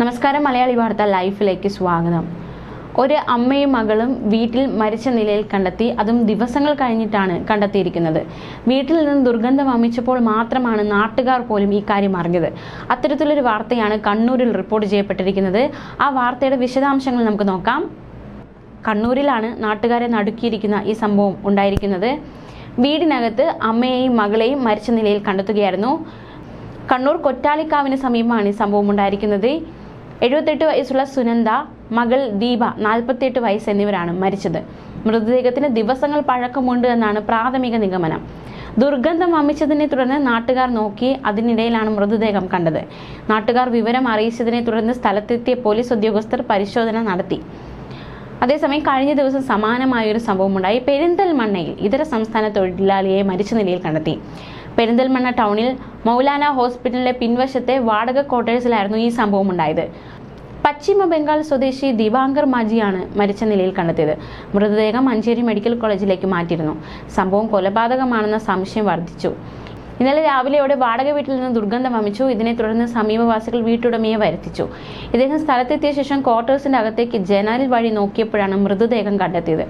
നമസ്കാരം മലയാളി വാർത്ത ലൈഫിലേക്ക് സ്വാഗതം. ഒരു അമ്മയും മകളും വീട്ടിൽ മരിച്ച നിലയിൽ കണ്ടെത്തി അതും ദിവസങ്ങൾ കഴിഞ്ഞിട്ടാണ് കണ്ടെത്തിയിരിക്കുന്നത്. വീട്ടിൽ നിന്ന് ദുർഗന്ധം വമിച്ചപ്പോൾ മാത്രമാണ് നാട്ടുകാർ പോലും ഈ കാര്യം അറിഞ്ഞത്. അത്തരത്തിലൊരു വാർത്തയാണ് കണ്ണൂരിൽ റിപ്പോർട്ട് ചെയ്യപ്പെട്ടിരിക്കുന്നത്. ആ വാർത്തയുടെ വിശദാംശങ്ങൾ നമുക്ക് നോക്കാം. കണ്ണൂരിലാണ് നാട്ടുകാരെ നടുക്കിയിരിക്കുന്ന ഈ സംഭവം ഉണ്ടായിരിക്കുന്നത്. വീടിനകത്ത് അമ്മയെയും മകളെയും മരിച്ച നിലയിൽ കണ്ടെത്തുകയായിരുന്നു. കണ്ണൂർ കൊറ്റാലിക്കാവിന് സമീപമാണ് ഈ സംഭവം ഉണ്ടായിരിക്കുന്നത്. എഴുപത്തെട്ട് വയസ്സുള്ള സുനന്ദ മകൾ ദീപ നാൽപ്പത്തിയെട്ട് വയസ്സ് എന്നിവരാണ് മരിച്ചത്. മൃതദേഹത്തിന് ദിവസങ്ങൾ പഴക്കമുണ്ട് എന്നാണ് പ്രാഥമിക നിഗമനം. ദുർഗന്ധം വമിച്ചതിനെ തുടർന്ന് നാട്ടുകാർ നോക്കി അതിനിടയിലാണ് മൃതദേഹം കണ്ടത്. നാട്ടുകാർ വിവരം അറിയിച്ചതിനെ തുടർന്ന് സ്ഥലത്തെത്തിയ പോലീസ് ഉദ്യോഗസ്ഥർ പരിശോധന നടത്തി. അതേസമയം കഴിഞ്ഞ ദിവസം സമാനമായ ഒരു സംഭവമുണ്ടായി. പെരിന്തൽമണ്ണയിൽ ഇതര സംസ്ഥാന തൊഴിലാളിയെ മരിച്ച നിലയിൽ കണ്ടെത്തി. പെരിന്തൽമണ്ണ ടൗണിൽ മൗലാന ഹോസ്പിറ്റലിലെ പിൻവശത്തെ വാടക ക്വാർട്ടേഴ്സിലായിരുന്നു ഈ സംഭവം ഉണ്ടായത്. പശ്ചിമ ബംഗാൾ സ്വദേശി ദിവാങ്കർ മാജിയാണ് മരിച്ച നിലയിൽ കണ്ടെത്തിയത്. മൃതദേഹം മഞ്ചേരി മെഡിക്കൽ കോളേജിലേക്ക് മാറ്റിയിരുന്നു. സംഭവം കൊലപാതകമാണെന്ന സംശയം വർദ്ധിച്ചു. ഇന്നലെ രാവിലെയോടെ വാടക വീട്ടിൽ നിന്ന് ദുർഗന്ധം വമിച്ചു. ഇതിനെ തുടർന്ന് സമീപവാസികൾ വീട്ടുടമയെ വരുത്തിച്ചു. ഇദ്ദേഹം സ്ഥലത്തെത്തിയ ശേഷം ക്വാർട്ടേഴ്സിന്റെ അകത്തേക്ക് ജനൽ വഴി നോക്കിയപ്പോഴാണ് മൃതദേഹം കണ്ടെത്തിയത്.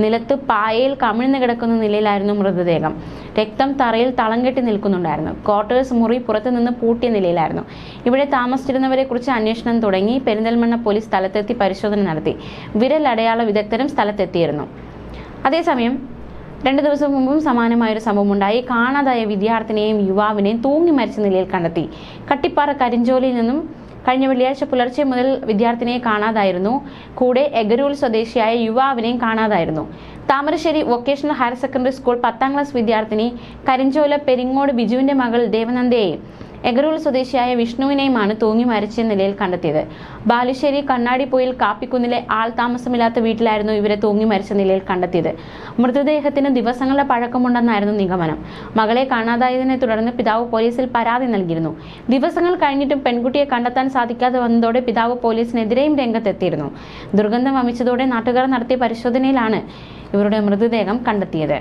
നിലത്ത് പായയിൽ കമിഴ്ന്നു കിടക്കുന്ന നിലയിലായിരുന്നു മൃതദേഹം. രക്തം തറയിൽ തളം കെട്ടി നിൽക്കുന്നുണ്ടായിരുന്നു. ക്വാർട്ടേഴ്സ് മുറി പുറത്തുനിന്ന് പൂട്ടിയ നിലയിലായിരുന്നു. ഇവിടെ താമസിച്ചിരുന്നവരെ കുറിച്ച് അന്വേഷണം തുടങ്ങി പെരിന്തൽമണ്ണ പോലീസ് സ്ഥലത്തെത്തി പരിശോധന നടത്തി. വിരലടയാള വിദഗ്ധരും സ്ഥലത്തെത്തിയിരുന്നു. അതേസമയം രണ്ട് ദിവസം മുമ്പും സമാനമായൊരു സംഭവം ഉണ്ടായി കാണാതായ വിദ്യാർത്ഥിനെയും യുവാവിനെയും തൂങ്ങി മരിച്ച നിലയിൽ കണ്ടെത്തി. കട്ടിപ്പാറ കരിഞ്ചോലിയിൽ നിന്നും കഴിഞ്ഞ വെള്ളിയാഴ്ച പുലർച്ചെ മുതൽ വിദ്യാർത്ഥിനിയെ കാണാതായിരുന്നു. കൂടെ എഗരൂൾ സ്വദേശിയായ യുവാവിനെയും കാണാതായിരുന്നു. Thamarassery vocational higher secondary school പത്താം ക്ലാസ് വിദ്യാർത്ഥിനി കരിഞ്ചോല പെരിങ്ങോട് ബിജുവിന്റെ മകൾ ദേവനന്ദയെയും എഗരൂൾ സ്വദേശിയായ വിഷ്ണുവിനെയുമാണ് തൂങ്ങി മരിച്ച നിലയിൽ കണ്ടെത്തിയത്. ബാലുശ്ശേരി കണ്ണാടിപ്പൊയിൽ കാപ്പിക്കുന്നിലെ ആൾ താമസമില്ലാത്ത വീട്ടിലായിരുന്നു ഇവരെ തൂങ്ങി മരിച്ച നിലയിൽ കണ്ടെത്തിയത്. മൃതദേഹത്തിന് ദിവസങ്ങളുടെ പഴക്കമുണ്ടെന്നായിരുന്നു നിഗമനം. മകളെ കാണാതായതിനെ തുടർന്ന് പിതാവ് പോലീസിൽ പരാതി നൽകിയിരുന്നു. ദിവസങ്ങൾ കഴിഞ്ഞിട്ടും പെൺകുട്ടിയെ കണ്ടെത്താൻ സാധിക്കാതെ വന്നതോടെ പിതാവ് പോലീസിനെതിരെയും രംഗത്തെത്തിയിരുന്നു. ദുർഗന്ധം വമിച്ചതോടെ നാട്ടുകാർ നടത്തിയ പരിശോധനയിലാണ് ഇവരുടെ മൃതദേഹം കണ്ടെത്തിയത്.